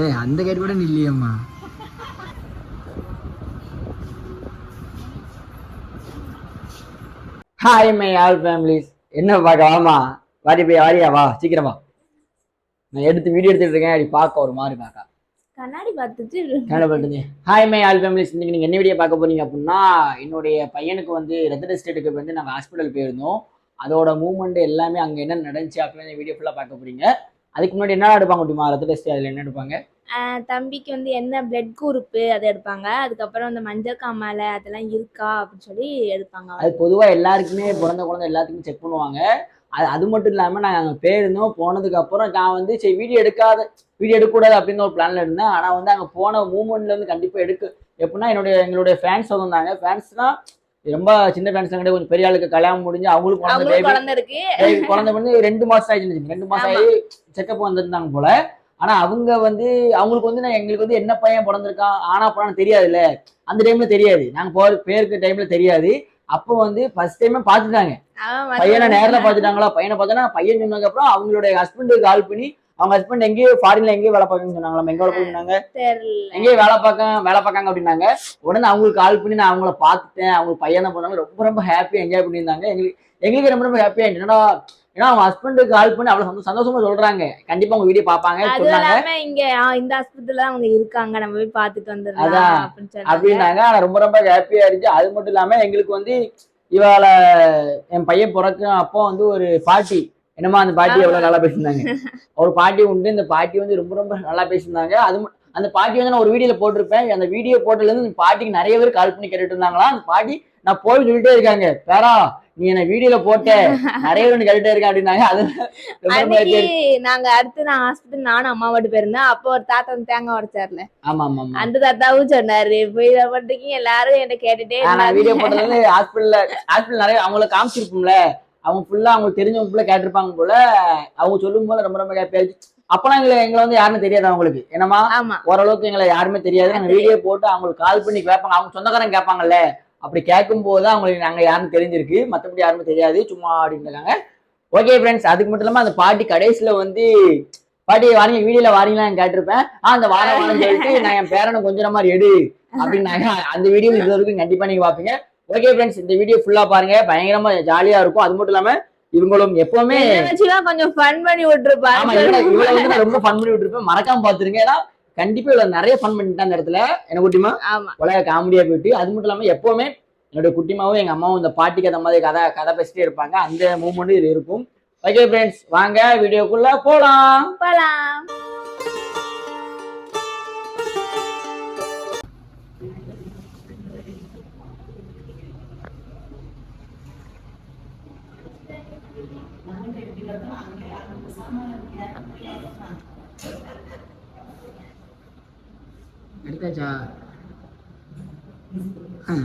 ஏய் அந்த கேட் கூட இல்லையம்மா. ஹாய் மை ஆல் ஃபேமிலிஸ் என்ன பார்க்க? வாமா வாடி போய் வாரியா வா. சீக்கிரம் வா. நான் எடுத்து வீடியோ எடுத்துட்டு இருக்கேன். அப்படி பார்க்க ஒரு மாதிரி பார்க்க. கண்ணாடி பார்த்துட்டு பண்ணுங்க ஹாய் மை ஆல் ஃபேமிலிஸ் இன்னைக்கு நீங்கள் என்ன வீடியோ பார்க்க போறீங்க அப்படின்னா என்னுடைய பையனுக்கு வந்து ரத்த டெஸ்ட் எடுக்க வந்து நாங்கள் ஹாஸ்பிட்டல் போயிருந்தோம். அதோட மூவ்மெண்ட் எல்லாமே அங்கே என்ன நடந்துச்சு அப்படின்னு வீடியோ ஃபுல்லாக பார்க்க போறீங்க. அதுக்கு முன்னாடி என்ன எடுப்பாங்க முடியுமா ரத்த டெஸ்ட் அதில் என்ன எடுப்பாங்க? தம்பிக்கு வந்து என்ன பிளட் குரூப்பு அதை எடுப்பாங்க. அதுக்கப்புறம் அந்த மஞ்சள் காமாலை அதெல்லாம் இருக்கா அப்படின்னு சொல்லி எடுப்பாங்க. அது பொதுவாக எல்லாருக்குமே பிறந்த குழந்தை எல்லாத்துக்குமே செக் பண்ணுவாங்க. அது அது மட்டும் இல்லாமல் நாங்கள் அங்கே போயிருந்தோம். போனதுக்கு அப்புறம் நான் வந்து சரி வீடியோ எடுக்காத வீடியோ எடுக்கக்கூடாது அப்படின்னு ஒரு பிளான்ல இருந்தேன். ஆனால் வந்து அங்கே போன மூமெண்ட்ல வந்து கண்டிப்பாக எடுக்க எப்படின்னா என்னுடைய எங்களுடைய ஃபேன்ஸ் வந்திருந்தாங்க. ஃபேன்ஸ்னா ரொம்ப சின்ன ஃபேன்ஸ் கிடையாது. கொஞ்சம் பெரிய ஆளுக்கு கல்யாணம் முடிஞ்சு அவங்களுக்கு குழந்தை இருக்கு. குழந்தை வந்து ரெண்டு மாசம் ஆயிடுச்சு ரெண்டு மாசம் ஆகி செக்கப் வந்திருந்தாங்க போல. ஆனா அவங்க வந்து அவங்களுக்கு வந்து நான் எங்களுக்கு வந்து என்ன பையன் பிறந்திருக்கான் ஆனா போனான்னு தெரியாதுல்ல. அந்த டைம்ல தெரியாது. நாங்க போற பேருக்கு டைம்ல தெரியாது. அப்போ வந்து ஃபர்ஸ்ட் டைமே வந்து- பையனை நேர்ல பார்த்துட்டாங்களா? பையனை பார்த்தோன்னா பையன் சொன்னதுக்கு அப்புறம் அவங்களுடைய ஹஸ்பண்டுக்கு கால் பண்ணி அவங்க ஹஸ்பண்ட் எங்கேயோ ஃபாரின்ல எங்கேயோ வேலை பார்க்கணும்னு சொன்னாங்களா எங்க வேலை பார்க்கணும்னாங்க எங்கேயோ வேலை பார்க்க வேலை பார்க்காங்க அப்படின்னாங்க. உடனே அவங்களுக்கு கால் பண்ணி நான் அவங்கள பார்த்துட்டேன். அவங்களுக்கு பையனை பண்ணாங்க ரொம்ப ரொம்ப ஹாப்பியா என்ஜாய் பண்ணியிருந்தாங்க. எங்களுக்கு எங்களுக்கு ரொம்ப ரொம்ப ஹாப்பியா என்னடா ஏன்னா அவங்க ஹஸ்பண்டுக்கு கால் பண்ணி அவ்வளவு சந்தோஷம் சொல்றாங்க. கண்டிப்பா உங்க வீடியோ பார்ப்பாங்க அது சொன்னாங்க. இங்க இந்த ஹாஸ்பிட்டல்ல அவங்க இருக்காங்க. நம்ம போய் பார்த்துட்டு வந்துடலாம் அப்படின்னாங்க. ஆனா ரொம்ப ரொம்ப ஹாப்பியா இருந்துச்சு. அது மட்டும் இல்லாம எங்களுக்கு வந்து இவாள என் பையன் பிறக்கும் அப்போ வந்து ஒரு பாட்டி என்னமா அந்த பாட்டி எவ்வளவு நல்லா பேசியிருந்தாங்க? ஒரு பாட்டி உண்டு இந்த பாட்டி வந்து ரொம்ப ரொம்ப நல்லா பேசியிருந்தாங்க. அது அந்த பாட்டி வந்து நான் ஒரு வீடியோல போட்டிருப்பேன். அந்த வீடியோ போட்டதுல இருந்து இந்த பாட்டிக்கு நிறைய பேர் கால் பண்ணி கேட்டுட்டு இருந்தாங்களா? அந்த பாட்டி நான் போய் சொல்லிட்டே இருக்காங்க. பேரா நீ என்ன வீடியோல போட்ட நிறைய பேர் கேட்டுட்டே இருக்கேன் அப்படின்னாங்க. அது. நாங்க அடுத்து நான் ஹாஸ்பிட்டல் நானும் அம்மா மட்டும் போயிருந்தேன் அப்போ ஒரு தாத்தா வந்து தேங்காய் உடைச்சார்ல. ஆமா ஆமா அந்த தாத்தாவும் சொன்னாரு போய் இதை பண்றீங்க எல்லாரும் என்ன கேட்டுட்டே நான் வீடியோ. போட்டது ஹாஸ்பிட்டல்ல ஹாஸ்பிட்டல் நிறைய அவங்கள காமிச்சிருப்போம்ல. அவங்க ஃபுல்லா அவங்களுக்கு தெரிஞ்சவங்க ஃபுல்லா கேட்டிருப்பாங்க போல அவங்க சொல்லும் போது ரொம்ப ரொம்ப ஹாப்பியா இருந்துச்சு. அப்பெல்லாம் எங்களை எங்களை வந்து யாருன்னு தெரியாது அவங்களுக்கு. என்னமா ஓரளவுக்கு எங்களை யாருமே தெரியாது. நாங்க வீடியோ போட்டு அவங்களுக்கு கால் பண்ணி கேட்பாங்க. அவங்க சொந்தக்காரங்க கேட்பாங்கல்ல. அப்படி கேட்கும் போது அவங்களுக்கு நாங்க யாருன்னு தெரிஞ்சிருக்கு. மத்தபடி யாருமே தெரியாது. சும்மா அப்படின்னு இருக்காங்க. ஓகே ஃப்ரெண்ட்ஸ் அதுக்கு மட்டும் இல்லாம அந்த பாட்டி கடைசியில வந்து பாட்டி வாரீங்க வீடியோல வாரீங்களான்னு கேட்டிருப்பேன். ஆ அந்த வாரம் வாரம் சொல்லிட்டு நான் என் பேரனை கொஞ்சம் மாதிரி எடு. அப்படின்னாங்க அந்த வீடியோ இது வரைக்கும் கண்டிப்பா நீங்க பாப்பீங்க ஓகே ஃப்ரெண்ட்ஸ் இந்த வீடியோ ஃபுல்லா பாருங்க. பயங்கரமா ஜாலியா இருக்கும். அது மட்டும் இல்லாம இவங்களும் எப்பவுமே கொஞ்சம் ஃபன் பண்ணி ஆமா விட்டுருப்பாங்க இவள இவள வந்து நான் ரொம்ப ஃபன் பண்ணி விட்டுருப்பேன். மறக்காம பாத்துருங்க. ஏன்னா கண்டிப்பா இவ்வளவு நிறைய ஃபன் பண்ணிட்டேன் அந்த இடத்துல. என்ன குட்டிமா? ஆமா. உலக காமெடியா போயிட்டு. அது மட்டும் இல்லாம எப்பவுமே என்னுடைய குட்டிமாவும் எங்க அம்மாவும் இந்த பாட்டிக்கு அந்த மாதிரி கதை கதை பேசிட்டே இருப்பாங்க. அந்த மூமெண்ட் இது இருக்கும். ஓகே ஃப்ரெண்ட்ஸ் வாங்க வீடியோக்குள்ள போலாம். போலாம். Namun kita diberdoa, Nanti aja. Hah.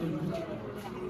tôi nói chuyện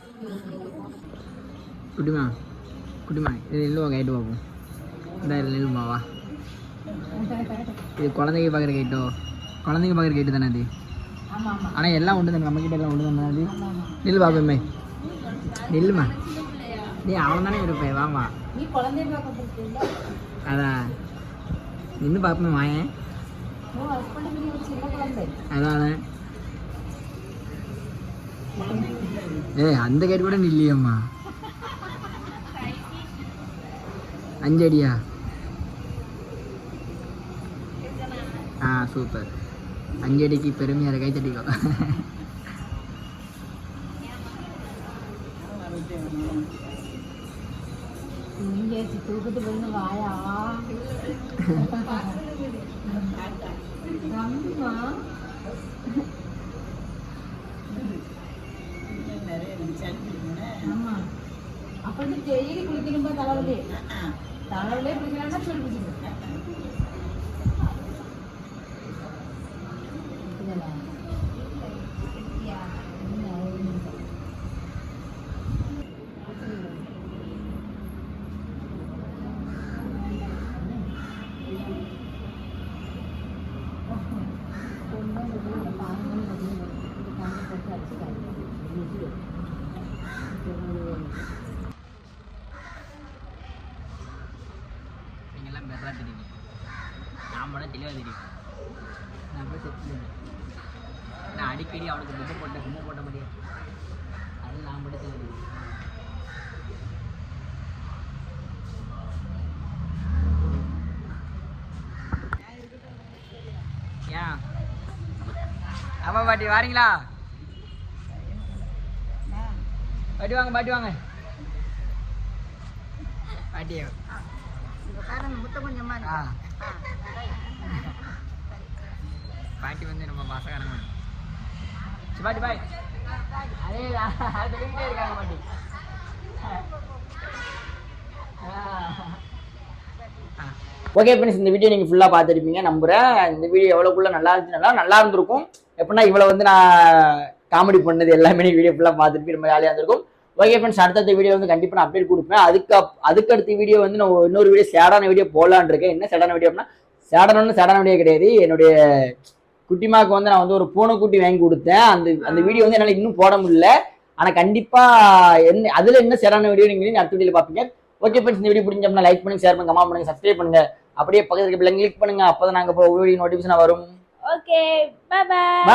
குட்டிமா குட்டிமா இது நில்லுவா கைட்டு பார்ப்போம் இந்த நில்லுமா வா இது குழந்தைங்க பார்க்குற கைட்டோ குழந்தைங்க பார்க்குற கைட்டு தானே அது? ஆனால் எல்லாம் உண்டு தானே நம்மக்கிட்ட எல்லாம் உண்டு தானே அது? நில்லு பாப்பேம்மே நில்லுமா? நீ அவன் தானே இருப்பேன் வாமா அதான் நின்று பார்ப்போமே வாயேன். அதான். ஏய் அந்த கேட்டு கூட இல்லையம்மா அஞ்சு அடியா ஆ சூப்பர். அஞ்சு அடிக்கு பெருமையாக கை. தட்டிக்கோ தூக்கிட்டு போயிருந்து வாயா. അപ്പോഴത്തെ ജയിലിൽ കുളിക്കുമ്പോൾ തളവിലെ തളവിലെ കുളിക്കലാണ് ചൊല്ലിപ്പിക്കുന്നത് Thank you. தெரியும் நான் போய் பண்ணேன் நான் அடிக்கடி அவனுக்கு பொம்மை போட்டேன் பொம்மை போட்ட முடியாது அது நான் மட்டும் தெரியும் ஏன்? ஆமா பாட்டி வாரீங்களா? பாட்டி வாங்க பாட்டி வாங்க. பாட்டி. ஆ. பாட்டி வந்து நம்ம மாசக்காரங்க பாட்டி பாய். அதே சொல்லிக்கிட்டே இருக்காங்க பாட்டி. ஓகே ஃப்ரெண்ட்ஸ் இந்த வீடியோ நீங்கள் ஃபுல்லாக பார்த்துருப்பீங்க நம்புகிறேன் இந்த வீடியோ எவ்வளோக்குள்ளே நல்லா இருந்துச்சுன்னா நல்லா இருந்திருக்கும். எப்படின்னா இவ்வளோ வந்து நான் காமெடி பண்ணது எல்லாமே வீடியோ ஃபுல்லாக பார்த்துருப்பீங்க ரொம்ப ஜாலியாக இருந்திருக்கும். ஓகே ஃப்ரெண்ட்ஸ் அடுத்தடுத்த வீடியோ வந்து கண்டிப்பாக நான் அப்டேட் கொடுப்பேன். அதுக்கு அதுக்கடுத்த அதுக்கு அடுத்த வீடியோ வந்து நான் இன்னொரு வீடியோ சேடான வீடியோ போடலான்னு இருக்கேன். என்ன சேடான வீடியோ அப்படின்னா சேடானு சேடான வீடியோ கிடையாது. என்னுடைய குட்டிமாக்கு வந்து நான் வந்து ஒரு பூனைக்குட்டி வாங்கி கொடுத்தேன். அந்த அந்த வீடியோ வந்து என்னால் இன்னும் போட முடியல. ஆனால் கண்டிப்பாக என்ன அதில் என்ன சேடான வீடியோ நீங்கள் அடுத்த வீடியோவில் பார்ப்பீங்க. ஓகே ஃப்ரெண்ட்ஸ் இந்த வீடியோ பிடிச்சோம்னா லைக் பண்ணுங்க ஷேர் பண்ணுங்க கமெண்ட் பண்ணுங்க சப்ஸ்கிரைப் பண்ணுங்க. அப்படியே பக்கத்துல இருக்க பிள்ளைங்க கிளிக் பண்ணுங்க. அப்பதான் நாங்க வீடியோ நோட்டிஃபிகேஷன் வரும். Okay bye